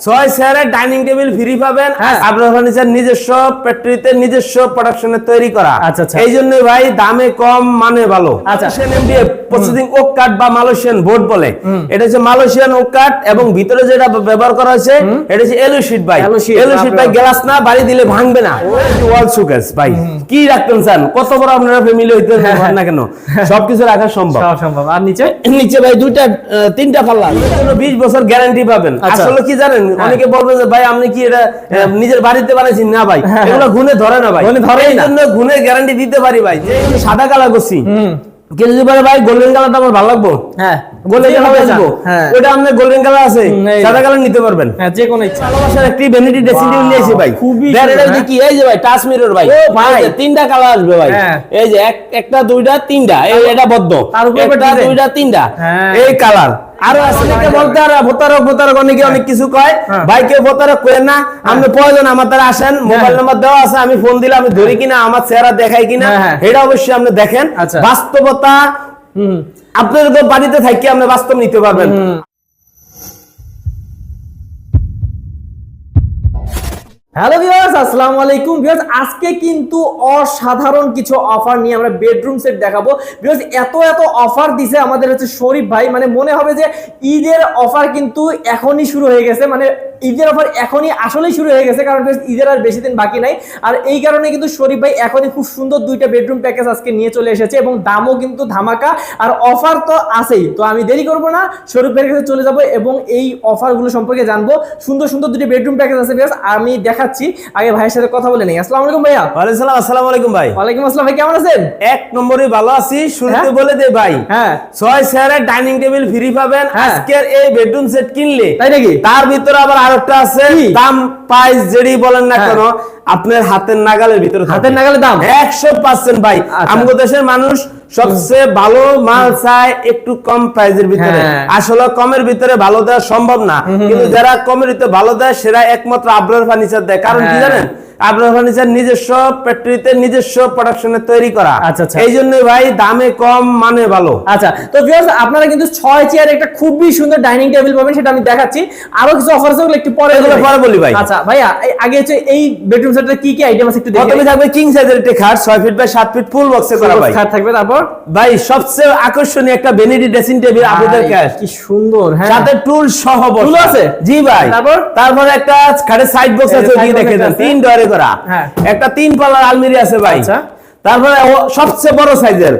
ছয় চেয়ারের dining table free পাবেন হ্যাঁ। আপনার ফার্নিচার নিজস্ব ফ্যাক্টরিতে নিজস্ব প্রোডাকশনে তৈরি করা আচ্ছা, আচ্ছা। এই জন্য ভাই দামে কম মানে ভালো আচ্ছা। প্রসেসিং ওক কাঠ বা মালয়েশিয়ান বোর্ড বলে। এটা হচ্ছে মালয়েশিয়ান ওক কাঠ এবং ভিতরে যেটা ব্যবহার করা হয়েছে এটা হচ্ছে এলু শিট ভাই। এলু শিট ভাই গ্লাস না বাড়ি দিলে ভাঙবে না। ওয়াল সুকেস ভাই। কি রাখতেন চান কত বড় আপনারা ফ্যামিলি হইতে পারেন না কেন? সবকিছু রাখা সম্ভব। সম্ভব। আর নিচে? নিচে ভাই দুইটা তিনটা পাল্লা। এর 20 বছর গ্যারান্টি পাবেন। আচ্ছা। আসলে কি জানেন? অনেকে বলবে যে ভাই আপনি কি এটা নিজের বাড়িতে বানাইছেন? না ভাই। হ্যাঁ, এগুলো গুনে ধরে না ভাই। গুণে এই না। গুনে গ্যারান্টি দিতে পারি ভাই। যে সাদা কালার করছি কিন্তু যদি বলে ভাই গোল্ডেন কালারটা আমার ভালো লাগবো। হ্যাঁ। গোল্ডেন কালার আসব হ্যাঁ। ওটা আপনার গোল্ডেন কালার আছে সাদা কালার নিতে পারবেন। হ্যাঁ যে কোনো ইচ্ছা। ভালোবাসার একটি ভ্যানিটি ড্রেসিং টেবিল নিয়েছি ভাই। খুবই এটা। কি? এই যে ভাই টাচ মিরর ভাই। ও ভাই। তিনটা কালার আসবে ভাই। এই যে এক একটা দুইটা তিনটা। এই এটা বদ্ধ। তার উপরে। দুইটা তিনটা। এই কালার আরও অনেকে বলতে আর ভোতারক ভোতারক অনেকে অনেক কিছু কয়। হ্যাঁ। ভাই কেউ ভোতারক করেন না আপনি প্রয়োজন আমার দ্বারা আসেন মোবাইল নাম্বার দেওয়া আছে আমি ফোন দিলে আমি ধরি কিনা আমার চেহারা দেখাই কিনা হ্যাঁ, হ্যাঁ। এটা অবশ্যই আপনি দেখেন। আচ্ছা। বাস্তবতা আপনার বাড়িতে থাকি আপনি বাস্তব নিতে পারবেন। হ্যালো ভিউয়ার্স, আসসালামু আলাইকুম। ভিউয়ার্স, আজকে কিন্তু অসাধারণ কিছু অফার নিয়ে আমরা বেডরুম সেট দেখাবো। ভিউয়ার্স, এত এত অফার দিছে আমাদের হচ্ছে শরীফ ভাই। মানে মনে হবে যে ঈদের অফার কিন্তু এখনই শুরু হয়ে গেছে। মানে ঈদের অফার এখনই আসলেই শুরু হয়ে গেছে কারণ ঈদের আর বেশি দিন বাকি নাই। আর এই কারণে কিন্তু শরীফ ভাই এখনই খুব সুন্দর দুইটা বেডরুম প্যাকেজ আজকে নিয়ে চলে এসেছে এবং দামও কিন্তু ধামাকা আর অফার তো আছেই। তো আমি দেরি করব না শরীফ ভাইয়ের কাছে চলে যাব এবং এই অফারগুলো সম্পর্কে জানব। সুন্দর সুন্দর দুটি বেডরুম প্যাকেজ আছে viewers, আমি দেখাচ্ছি আগে ভাইয়ের সাথে কথা বলে নেই। আসসালামু আলাইকুম ভাইয়া। ওয়ালাইকুম সালাম আসসালামু আলাইকুম ভাই। ওয়ালাইকুম আসসালাম ভাই কেমন আছেন? এক নম্বরে ভালো আছি শুরুতে হ্যাঁ? বলে দে ভাই। হ্যাঁ। ছয় চেয়ারের ডাইনিং টেবিল ফ্রি পাবেন হ্যাঁ। আজকের এই বেডরুম সেট কিনলে। তাই নাকি? তার ভিতরে আবার আরেকটা আছে দাম প্রাইস যেই বলেন না হ্যাঁ। কেন আপনার হাতের নাগালের ভিতরে হাতের নাগালে দাম? একশো পার্সেন্ট ভাই। আচ্ছা। আমাদের দেশের মানুষ সবচেয়ে ভালো মাল চায় একটু কম প্রাইজের ভিতরে। হ্যাঁ। আসলে কমের ভিতরে ভালো দেওয়া সম্ভব না। কিন্তু যারা কমের ভিতরে ভালো দেয় সেরা একমাত্র আবরার ফার্নিচার দেয়। কারণ কি হ্যাঁ। জানেন? আবরার ফার্নিচার নিজস্ব ফ্যাক্টরিতে নিজস্ব প্রোডাকশনে তৈরি করা। আচ্ছা, আচ্ছা। এই জন্য ভাই দামে কম মানে ভালো। আচ্ছা তো ভিউয়ার্স আপনারা কিন্তু ছয় চেয়ার একটা খুবই সুন্দর ডাইনিং টেবিল পাবেন সেটা আমি দেখাচ্ছি। আরও কিছু অফার আছে একটু পরে এগুলো পরে বলি ভাই। আচ্ছা ভাইয়া আগে হচ্ছে এই বেডরুম কি কি আইটেম আছে একটু দেখে প্রথমে থাকবে কিং সাইজের একটি খাট ফিট বাই ফিট ফুল বক্সে করা ভাই। খাট থাকবে তারপর? ভাই সবচেয়ে আকর্ষণীয় একটা ভ্যানিটি ড্রেসিং টেবিল আপনাদের ক্যাশ কি সুন্দর হ্যাঁ। সাথে টুল সহ। টুল আছে? জি ভাই। তারপর? তারপরে একটা খাটের সাইড বক্স আছে ওদিকে দেখে তিন ডয়ারে করা হ্যাঁ। একটা তিন পাল্লার আলমিরি আছে ভাই আচ্ছা। তারপরে সবচেয়ে বড় সাইজের।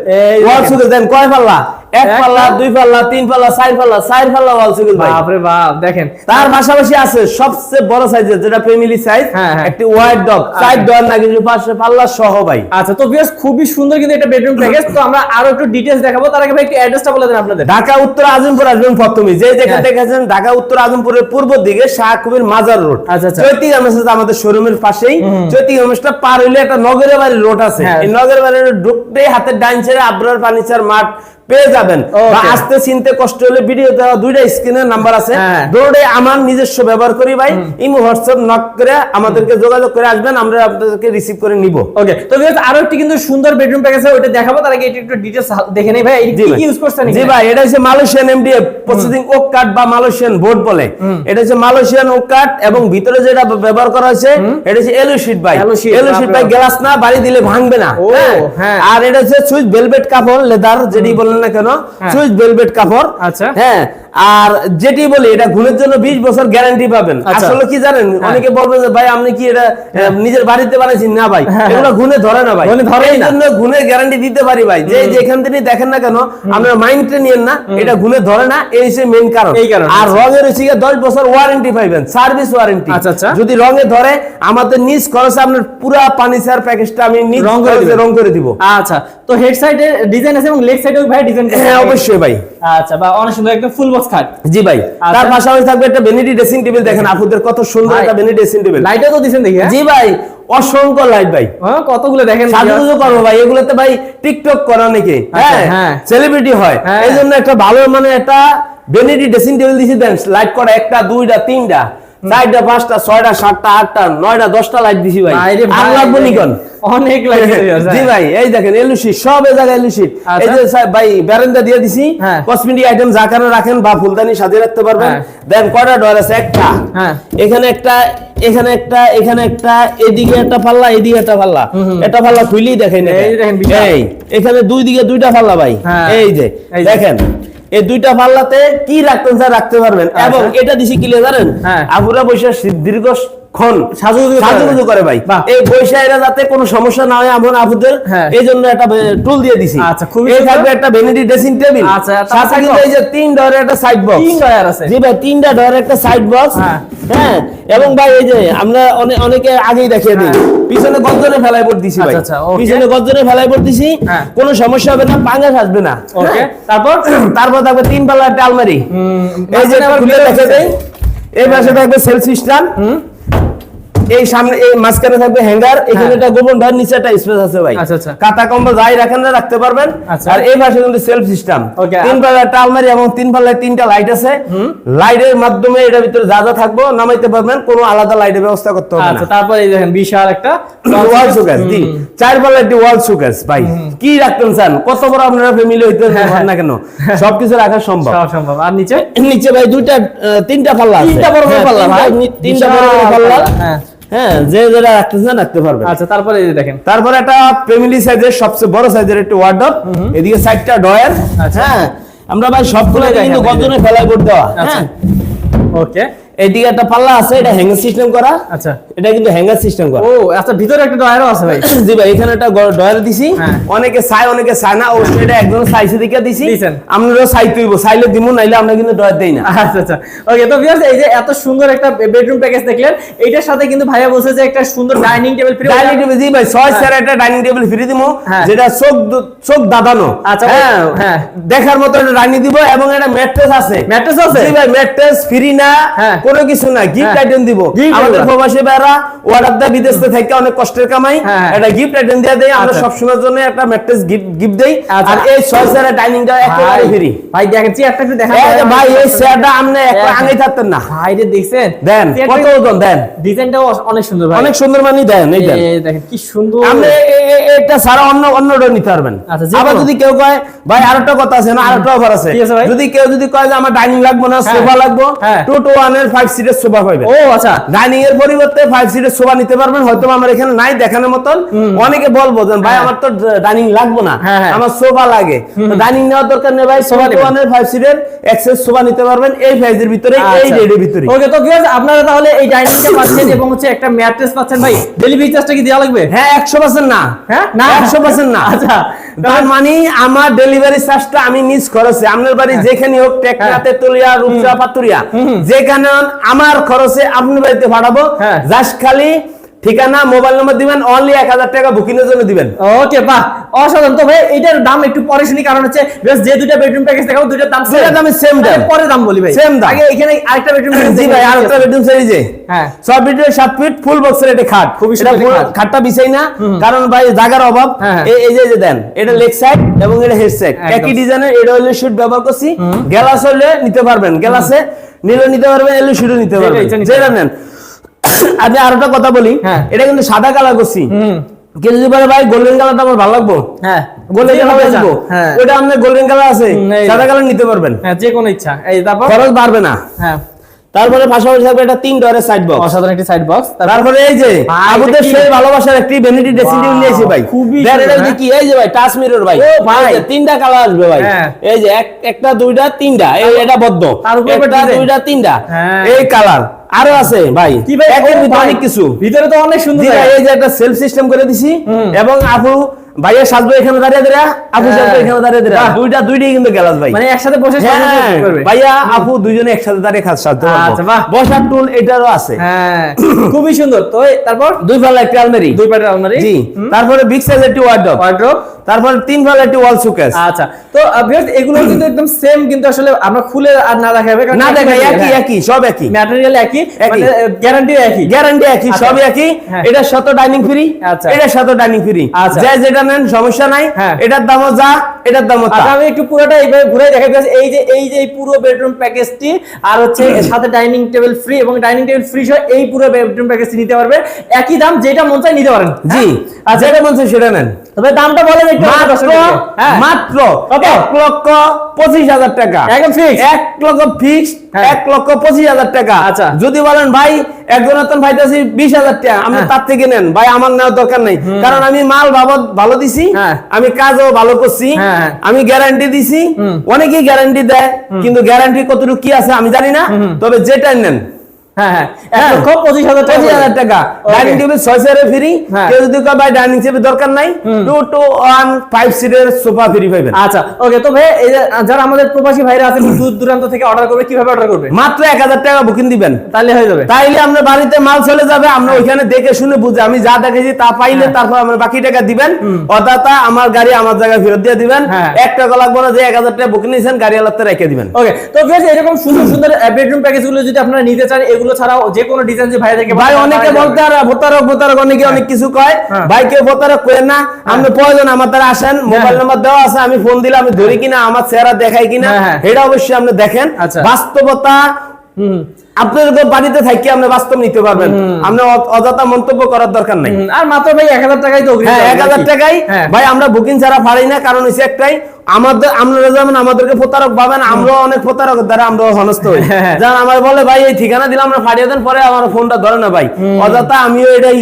দেন কয় পাল্লা এক পাল্লা দুই পাল্লা তিন পাল্লা চার পাল্লা চার পাল্লা ওয়াল সুকেস ভাই। বাপরে বাপ দেখেন। তার পাশাপাশি আছে সবচেয়ে বড় সাইজের যেটা ফ্যামিলি সাইজ হ্যাঁ, হ্যাঁ। একটি ওয়াইড ডগ চার ডয়ার না কিন্তু পাশে পাল্লা সহ ভাই। আচ্ছা তো ভিউয়ার্স খুবই সুন্দর কিন্তু এটা বেডরুম প্যাকেজ তো আমরা আরও একটু ডিটেইলস দেখাবো। তার আগে ভাই একটু অ্যাড্রেসটা বলে দেন আপনাদের। ঢাকা উত্তর আজমপুর আসবেন প্রথমে। যে যেখান হ্যাঁ। থেকে আছেন ঢাকা উত্তর আজমপুরের পূর্ব দিকে শাহ কবির মাজার রোড আচ্ছা, আচ্ছা। চৈতি আমাদের শোরুমের পাশেই। চৈতি গার্মেন্টসটা পার হইলে একটা নগরের বাড়ির রোড আছে। এই নগরের বাড়ির ঢুকতেই হাতের ডাইন ছেড়ে আব্রার ফার্নিচার মাঠ পেয়ে যাবেন। আসতে চিনতে কষ্ট হলে ভিডিও দেওয়া দুইটা স্ক্রিনের নাম্বার আছে। হ্যাঁ। দৌড়ে আমার নিজস্ব ব্যবহার করি ভাই। ইমো হোয়াটসঅ্যাপ নক করে আমাদেরকে যোগাযোগ করে আসবেন আমরা আপনাদেরকে রিসিভ করে নিব। ওকে তো আরও একটি কিন্তু সুন্দর বেডরুম প্যাকেজ আছে ওটা দেখাবো তার আগে এটা একটু ডিটেইলস দেখে নেই ভাই কি ইউজ করছেন জি ভাই এটা হচ্ছে মালয়েশিয়ান এমডিএফ প্রসেসিং ওক কাঠ বা মালয়েশিয়ান বোর্ড বলে। এটা হচ্ছে মালয়েশিয়ান ওক কাঠ এবং ভিতরে যেটা ব্যবহার করা হয়েছে এটা হচ্ছে এলু শিট ভাই। এলু শিট ভাই গ্লাস না বাড়ি দিলে ভাঙবে না। হ্যাঁ? হ্যাঁ। আর এটা হচ্ছে সুইচ ভেলভেট কাপড় লেদার যেটি বলেন না কেন হ্যাঁ। সুইচ ভেলভেট কাপড় আচ্ছা। হ্যাঁ আর যেটি বলি এটা ঘুমের জন্য 20 বছর গ্যারান্টি পাবেন। আচ্ছা। আসলে কি জানেন অনেকে বলবে যে ভাই আপনি কি এটা নিজের বাড়িতে বানাইছেন? না ভাই এগুলো ঘুনে ধরে না ভাই। এই জন্য গুণের গ্যারান্টি দিতে পারি ভাই। যে যেখান থেকে দেখেন না কেন আপনার মাইন্ডে নিয়েন না এটা গুণে ধরে না এই হচ্ছে মেইন কারণ। আর আচ্ছা। রঙের হচ্ছে দশ বছর ওয়ারেন্টি পাইবেন সার্ভিস ওয়ারেন্টি আচ্ছা, আচ্ছা। যদি রঙে ধরে আমাদের নিজ খরচে আপনার পুরা ফার্নিচার প্যাকেজটা আমি নিজ রং করে রং করে দিব। আচ্ছা তো হেড সাইডে ডিজাইন আছে এবং লেগ সাইডেও ভাই ডিজাইন হ্যাঁ অবশ্যই ভাই। আচ্ছা বা অনেক সুন্দর একটা ফুল বক্স খাট জি ভাই আচ্ছা। তার পাশাপাশি থাকবে একটা ভ্যানিটি ড্রেসিং টেবিল দেখেন আপুদের কত সুন্দর একটা ভ্যানিটি ড্রেসিং টেবিল লাইটও তো দিছেন দেখি হ্যাঁ? জি ভাই অসংখ্য লাইট ভাই হ্যাঁ কতগুলো দেখেন সাজুগুজু করব ভাই এগুলোতে ভাই টিকটক করা অনেকে আচ্ছা, হ্যাঁ হ্যাঁ। সেলিব্রিটি হয় হ্যাঁ। এই জন্য একটা ভালো মানে একটা ভ্যানিটি ড্রেসিং টেবিল দিছি দেন লাইট করা একটা দুইটা তিনটা চারটা পাঁচটা ছয়টা সাতটা আটটা নয়টা দশটা লাইট দিছি ভাই আর লাগবো নি কোন? অনেক লাগে জি ভাই এই দেখেন এলুসি সব এই জায়গায় এলুসি এই আচ্ছা। যে ভাই ব্যারেন্ডা দিয়ে দিছি হ্যাঁ। কসমেটিক আইটেম যা কারণে রাখেন বা ফুলদানি সাজিয়ে রাখতে পারবেন হ্যাঁ। দেন কয়টা ডয়ার আছে একটা হ্যাঁ। এখানে একটা এখানে একটা এখানে একটা এদিকে একটা পাল্লা এদিকে একটা পাল্লা এটা পাল্লা খুইলেই দেখেন। এই দেখেন বিশাল। এই এখানে দুই দিকে দুইটা পাল্লা ভাই হ্যাঁ। এই যে। দেখেন এই দুইটা পাল্লাতে কি রাখতেন স্যার রাখতে পারবেন আচ্ছা। এবং এটা দিছি কি জানেন হ্যাঁ। আপুরা বৈশাখ দীর্ঘ ক্ষণ সাজুগুজু করে। ভাই। এই বৈশা এরা যাতে কোনো সমস্যা না হয় এমন আপুদের হ্যাঁ। এই জন্য একটা টুল দিয়ে দিছি আচ্ছা, খুবই এই থাকবে একটা ভ্যানিটি ড্রেসিং টেবিল আচ্ছা, সাথে কিন্তু এই যে তিন ডয়ের একটা সাইড বক্স তিন ডয়ার আছে জি ভাই তিনটা ডয়ের একটা সাইড বক্স হ্যাঁ। হ্যাঁ এবং ভাই এই যে আমরা অনেকে আগেই দেখিয়ে দিই পিছনে গজ্জনে ফেলাই পড় দিছি ভাই হ্যাঁ। আচ্ছা, আচ্ছা। পিছনে গজ্জনে ফেলাই পড় দিছি হ্যাঁ। কোনো সমস্যা হবে না পাঙ্গাস আসবে না ওকে হ্যাঁ। তারপর তারপর থাকবে তিন পাল্লা একটা আলমারি এই যে খুলে দেখে। দেই এই পাশে থাকবে সেলফ সিস্টেম এই সামনে এই মাঝখানে থাকবে হ্যাঙ্গার এখানে হ্যাঁ। একটা গোপন ঢার নিচে একটা স্পেস আছে ভাই। আচ্ছা, আচ্ছা। কাটা কম্বল যাই রাখেন না রাখতে পারবেন। আচ্ছা। আর এই পাশে কিন্তু সেলফ সিস্টেম তিন পাল্লা একটা আলমারি এবং তিন পাল্লায় তিনটা লাইট আছে। লাইটের মাধ্যমে এটার ভিতরে যা যা থাকব নামাইতে পারবেন কোনো আলাদা লাইটের ব্যবস্থা করতে হবে না। তারপর এই দেখেন বিশাল একটা ওয়াল সুকেস জি। চার পাল্লা একটি ওয়াল সুকেস ভাই। কি রাখতেন চান কত বড় আপনারা ফ্যামিলি হইতে পারেন না কেন? সবকিছু রাখা সম্ভব। সম্ভব। আর নিচে? নিচে ভাই দুইটা তিনটা পাল্লা আছে। তিনটা বড় বড় হ্যাঁ, পাল্লা, ভাই। তিনটা বড় বড় পাল্লা হ্যাঁ। হ্যাঁ যে যেটা রাখতে চান রাখতে পারবেন। আচ্ছা তারপরে এই দেখেন। তারপরে একটা ফ্যামিলি সাইজের সবচেয়ে বড় সাইজের একটা ওয়ার্ডরোব এদিকে সাইডটা ডয়ার আচ্ছা। হ্যাঁ আমরা ভাই সবগুলো কিন্তু দেখেন, ফেলাই করে দেওয়া। আচ্ছা। হ্যাঁ। ওকে এইদিকে একটা পাল্লা আছে এটা হ্যাঙ্গার সিস্টেম করা। আচ্ছা। এটা কিন্তু হ্যাঙ্গার সিস্টেম করা। ও আচ্ছা ভিতরে একটা ডয়ারও আছে ভাই। জি ভাই এখানে একটা ডয়ার দিছি। হ্যাঁ। অনেকে চায় অনেকে চায় না অবশ্যই এটা একদম সাইজে দিকে দিছি। আপনারাও চাই তুইব চাইলে দিমু নাইলে আমরা কিন্তু ডয়ার দেই না। আচ্ছা আচ্ছা। ওকে তো ভিউয়ার্স এই যে এত সুন্দর একটা বেডরুম প্যাকেজ দেখলেন এইটার সাথে কিন্তু ভাইয়া বলছে যে একটা সুন্দর dining table free dining table জি ভাই ছয় চেয়ার একটা ডাইনিং টেবিল ফ্রি দিমু হ্যাঁ। যেটা চোখ চোখ দাদানো আচ্ছা, হ্যাঁ হ্যাঁ। দেখার মতো একটা ডাইনিং দিব এবং একটা ম্যাট্রেস আছে। ম্যাট্রেস আছে? জি ভাই ম্যাট্রেস ফ্রি না হ্যাঁ। কোনো কিছু না গিফট। আইটেম দিব আমাদের প্রবাসী ভাইরা অর্ডার দেয় বিদেশ থেকে অনেক কষ্টের কামাই হ্যাঁ। একটা গিফট আইটেম দিয়ে দেই আমরা আচ্ছা। সব সময়ের জন্য একটা ম্যাট্রেস গিফট গিফট দেই আচ্ছা। আর এই ছয় চেয়ারের ডাইনিংটা একেবারে ফ্রি ভাই দেখেন চেয়ারটা একটু দেখা ভাই এই চেয়ারটা আপনি এক। আগে থাকতেন না ভাই রে দেখছেন দেন কত ওজন দেন ডিজাইনটাও অনেক সুন্দর ভাই অনেক সুন্দর মানি দেন এই দেখেন কি সুন্দর আপনি এটা ছাড়া অন্য অন্যটা নিতে পারবেন আচ্ছা, আবার যদি কেউ কয় ভাই আরেকটা কথা আছে না আরেকটা অফার আছে? যদি কেউ যদি কয় যে আমার ডাইনিং লাগবে না। সোফা লাগবে হ্যাঁ। টু টু ওয়ানের ফাইভ সিটের সোফা পাইবেন ও আচ্ছা। ডাইনিং এর পরিবর্তে ফাইভ সিটের সোফা নিতে পারবেন। হয়তো আমার এখানে নাই দেখানোর মতন। অনেকে বলব ভাই হ্যাঁ। আমার তো ডাইনিং লাগবে না। হ্যাঁ, হ্যাঁ। আমার সোফা লাগে। ডাইনিং নেওয়ার দরকার নেই ভাই। সোফা নেবেন। ওয়ান ফাইভ সিটের এক্সেস সোফা নিতে পারবেন। এই প্রাইজের ভিতরে এই আচ্ছা। রেটের ভিতরে। ওকে তো ভিউয়ার্স আপনারা তাহলে এই ডাইনিংটা পাচ্ছেন এবং হচ্ছে একটা ম্যাট্রেস পাচ্ছেন ভাই। ডেলিভারি চার্জটা কি দেওয়া লাগবে? হ্যাঁ একশো পার্সেন্ট না। হ্যাঁ? না। একশো পার্সেন্ট না। আচ্ছা। তার মানে আমার ডেলিভারি চার্জটা আমি নিজ খরচে। আপনার বাড়ি যেখানে হোক টেকনাতে তুলিয়া রূপসা পাতুরিয়া যেখানে আমার খরচে আপনার বাড়িতে পাঠাবো জাস জাস্ট খালি ঠিকানা মোবাইল নম্বর দিবেন অনলি এক হাজার টাকা বুকিং এর জন্য দিবেন। ওকে বাহ অসাধারণ। তো ভাই এটার দাম একটু পরে শুনি কারণ হচ্ছে just যে দুইটা বেডরুম প্যাকেজ দেখাবো দুইটার দাম। দুইটার দামই same দাম। পরে দাম বলি ভাই। Same দাম। আগে এখানে আরেকটা বেডরুম জি ভাই আর একটা বেডরুম সিরিজে হ্যাঁ। সব ফিটের সাত ফিট ফুল বক্সের এটা খাট। খুবই সুন্দর খাটটা বিছাই না কারণ ভাই জায়গার অভাব। হ্যাঁ, হ্যাঁ। এই এই যে দেন এটা লেগ সাইড এবং এটা হেড সাইড একই ডিজাইনের এটা হলে শুট ব্যবহার করছি। গ্লাস হলে নিতে পারবেন। গ্লাসে নিলে নিতে পারবেন এলে শুটও নিতে পারবেন। যেটা নেন। আমি আর একটা কথা বলি। হ্যাঁ। এটা কিন্তু সাদা কালার করছি। হুম। কেউ যদি বলে ভাই গোল্ডেন কালারটা আমার ভালো লাগবো? হ্যাঁ। গোল্ডেন কালার হ্যাঁ। ওটা আপনার গোল্ডেন কালার আছে। সাদা কালার নিতে পারবেন। হ্যাঁ যে কোনো ইচ্ছা। এই তারপর? খরচ বাড়বে না। হ্যাঁ। তারপরে পাশাপাশি থাকবে একটা তিন সাইড বক্স অসাধারণ একটি সাইড বক্স তারপরে? এই যে আবুদের? সেই ভালোবাসার একটি ভ্যানিটি ড্রেসিং টেবিল নিয়েছি ভাই। এটা যে হ্যাঁ। কি? এই যে ভাই টাচ মিরর ভাই। ও ভাই। তিনটা কালার আসবে ভাই। হ্যাঁ। এই যে এক একটা দুইটা তিনটা। এই এটা বদ্ধ। তার উপরে। দুইটা তিনটা। এই কালার আরও আছে ভাই। অনেক কিছু। ভিতরে তো অনেক সুন্দর এই যে একটা সেলফ সিস্টেম করে দিছি এবং আপু ভাইয়া সাজবে এখানে দাঁড়িয়ে দাঁড়িয়ে আপু হ্যাঁ। সাজবে এখানে দাঁড়িয়ে দাঁড়িয়ে। দুইটা দুইটাই কিন্তু গ্লাস ভাই। মানে একসাথে বসে হ্যাঁ, করবে। ভাইয়া আপু দুইজনে একসাথে দাঁড়িয়ে খাস সাজতে আচ্ছা, বাহ। বসার টুল এটারও আছে। হ্যাঁ। খুবই সুন্দর। তো তারপর? দুই পাল্লা একটি আলমারি। দুই পাটের আলমারি। জি। তারপরে বিগ সাইজ একটি ওয়ার্ডরোব ওয়ার্ড্রপ তারপরে তিন পাল্লা একটি ওয়াল সুকেস আচ্ছা। তো ভিউয়ার্স এগুলো কিন্তু একদম সেম কিন্তু আসলে আমরা খুলে আর না দেখাবে না দেখাই একই একই সব একই। ম্যাটেরিয়াল একই। একই একই। মানে গ্যারান্টি একই গ্যারান্টি একই আচ্ছা। একই। এটার ডাইনিং ফ্রি আচ্ছা। এটার সাথে ডাইনিং ফ্রি আচ্ছা। যেটা নেন সমস্যা নাই। এটার দামও যা এটার দামও তা আচ্ছা আমি একটু পুরোটা এইভাবে ঘুরে দেখাই এই যে এই যে পুরো বেডরুম প্যাকেজটি আর হচ্ছে সাথে ডাইনিং টেবিল ফ্রি এবং ডাইনিং টেবিল ফ্রি সহ এই পুরো বেডরুম প্যাকেজটি নিতে পারবে একই দাম যেটা মন চায় নিতে পারেন জি হ্যাঁ? যেটা মন চায় সেটা নেন তবে দামটা একটু আমাদের মাত্র হ্যাঁ মাত্র? এক লক্ষ পঁচিশ হাজার টাকা একদম? এক লক্ষ ফিক্স হ্যাঁ। এক লক্ষ পঁচিশ হাজার টাকা আচ্ছা। যদি বলেন ভাই একজন এতন ভাইতেছি বিশ হাজার টাকা আমি হ্যাঁ। তার থেকে নেন ভাই আমার নেওয়ার দরকার নেই কারণ আমি মাল ভালো ভালো দিছি। আমি কাজও ভালো করছি। আমি গ্যারান্টি দিছি অনেকেই গ্যারান্টি দেয় কিন্তু গ্যারান্টি কতটুকু কি আছে আমি জানি না তবে যেটা নেন হ্যাঁ হ্যাঁ। এক হ্যাঁ। লক্ষ পঁচিশ হাজার টাকা পঁচিশ হাজার টাকা। Okay. ডাইনিং টেবিল ছয় চেয়ারে ফ্রি হ্যাঁ। কেউ যদি কয় ভাই ডাইনিং টেবিল দরকার নাই। টু টু ওয়ান ফাইভ সিটের সোফা ফ্রি পাইবেন। আচ্ছা ওকে তো ভাই যারা আমাদের প্রবাসী ভাইরা আছেন দূর দূরান্ত থেকে অর্ডার করবে কীভাবে অর্ডার করবে? মাত্র এক হাজার টাকা বুকিং দিবেন। তাহলে হয়ে যাবে। তাইলে আপনার বাড়িতে মাল চলে যাবে আমরা ওইখানে দেখে শুনে বুঝে আমি যা দেখেছি তা পাইলে হ্যাঁ। তারপর আমার বাকি টাকা দিবেন। অর্থাৎ আমার গাড়ি আমার জায়গায় ফেরত দিয়ে দিবেন। হ্যাঁ। এক টাকা লাগবে না যে এক হাজার টাকা বুকিং নিয়েছেন গাড়ি আলাদা রেখে দিবেন। ওকে তো এরকম সুন্দর সুন্দর বেডরুম যদি আপনারা নিতে চান এগুলো ছাড়াও যে কোনো ডিজাইন যে ভাই থেকে ভাই অনেকে বলতে আর ভোটারক ভোটারক অনেকে অনেক কিছু কয় হ্যাঁ। ভাই কেউ ভোটারক করেন না আপনি প্রয়োজন আমার তারা আসেন মোবাইল নাম্বার দেওয়া আছে আমি ফোন দিলে আমি ধরি কিনা আমার চেহারা দেখাই কিনা হ্যাঁ, হ্যাঁ। এটা অবশ্যই আপনি দেখেন আচ্ছা। বাস্তবতা হুম আপনার বাড়িতে থাকি আপনি বাস্তব নিতে পারবেন। আপনি অযথা মন্তব্য করার দরকার নাই। আর মাত্র ভাই এক হাজার টাকাই তো হ্যাঁ এক হাজার টাকাই। হ্যাঁ। ভাই আমরা বুকিং ছাড়া পারি না কারণ হচ্ছে একটাই আমাদের আপনারা যেমন আমাদেরকে প্রতারক পাবেন অনেক প্রতারক দ্বারা আমরা হনস্ত হই। হ্যাঁ। যেমন আমার বলে ভাই এই ঠিকানা দিলাম আমরা ফাটিয়ে দেন পরে আমার ফোনটা ধরে না ভাই। অযথা আমিও এটাই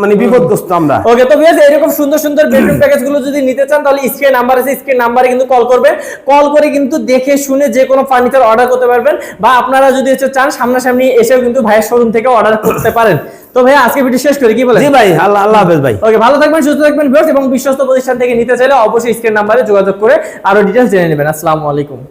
মানে বিপদগ্রস্ত আমরা। ওকে তো বিয়াস এরকম সুন্দর সুন্দর বেডরুম প্যাকেজগুলো যদি নিতে চান তাহলে স্ক্রিন নাম্বার আছে স্ক্রিন নাম্বারে কিন্তু কল করবে। কল করে কিন্তু দেখে শুনে যে কোনো ফার্নিচার অর্ডার করতে পারবেন বা আপনারা যদি হচ্ছে চান সামনাসামনি এসেও কিন্তু ভাইয়ের শোরুম থেকে অর্ডার করতে পারেন। তো ভাই আজকে ভিডিও শেষ করি কি বলেন? জি ভাই আল্লাহ আল্লাহ হাফেজ ভাই। ওকে ভালো থাকবেন সুস্থ থাকবেন ভিউয়ার্স এবং বিশ্বস্ত প্রতিষ্ঠান থেকে নিতে চাইলে অবশ্যই স্ক্রিন নাম্বারে যোগাযোগ করে আরও ডিটেইলস জেনে নেবেন। আসসালামু আলাইকুম।